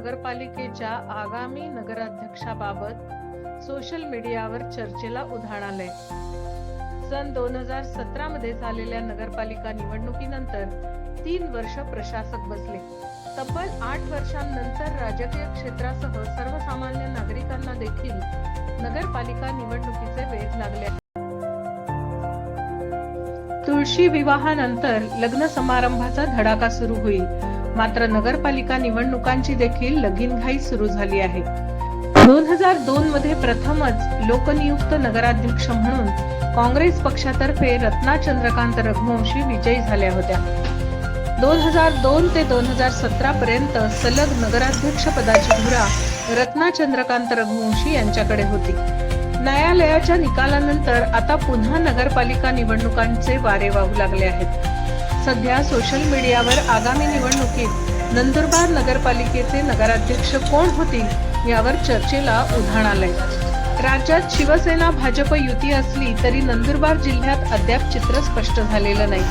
नगरपालिकेच्या आगामी नगराध्यक्षाबाबत सोशल मीडियावर चर्चेला उधाण आलंय. सन दोन हजार सतरा मध्ये झालेल्या नगरपालिका निवडणुकीनंतर तीन वर्ष प्रशासक बसले. तब्बल आठ वर्षांनंतर राजकीय क्षेत्रासह सर्वसामान्य नागरिकांना देखील नगरपालिका निवडणुकीचे वेध लागले तुळशी विवाहानंतर लग्न समारंभाचा धडाका सुरू होईल. मात्र नगरपालिका निवडणुकांची देखील लगीनघाई सुरू झाली आहे. दोन हजार दोन मध्ये प्रथमच लोकनियुक्त नगराध्यक्ष म्हणून काँग्रेस पक्षातर्फे रत्ना चंद्रकांत रघुवंशी विजयी झाल्या होत्या. दोन हजार दोन ते दोन हजार सतरा पर्यंत सलग नगराध्यक्ष पदाची धुरा रत्ना चंद्रकांत रघुवंशी यांच्याकडे होती. न्यायालयाच्या निकालानंतर आता पुन्हा नगरपालिका निवडणुकांचे वारे वाहू लागले आहेत. सध्या सोशल मीडियावर आगामी निवडणुकीत नंदुरबार नगरपालिकेचे नगराध्यक्ष कोण होतील यावर चर्चेला उधाण आलंय. राज्यात शिवसेना भाजप युती असली तरी नंदुरबार जिल्ह्यात अद्याप चित्र स्पष्ट झालेलं नाही.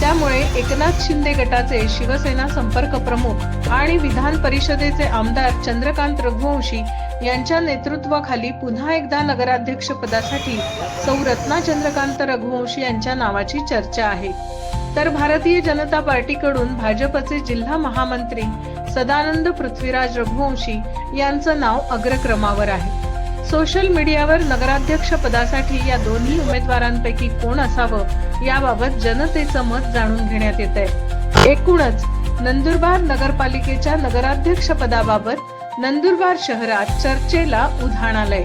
त्यामुळे एकनाथ शिंदे गटाचे शिवसेना संपर्क प्रमुख आणि विधान परिषदेचे आमदार चंद्रकांत रघुवंशी यांच्या नेतृत्वाखाली पुन्हा एकदा नगराध्यक्ष पदासाठी सौ रत्ना चंद्रकांत रघुवंशी यांच्या नावाची चर्चा आहे. तर भारतीय जनता पार्टीकडून भाजपचे जिल्हा महामंत्री सदानंद पृथ्वीराज रघुवंशी यांचं नाव अग्रक्रमावर आहे. सोशल मीडियावर नगराध्यक्ष पदासाठी या दोन्ही उमेदवारांपैकी कोण असावं याबाबत जनतेचं मत जाणून घेण्यात येत आहे एकूणच नंदुरबार नगरपालिकेच्या नगराध्यक्ष पदाबाबत नंदुरबार शहरात चर्चेला उधाण आलंय.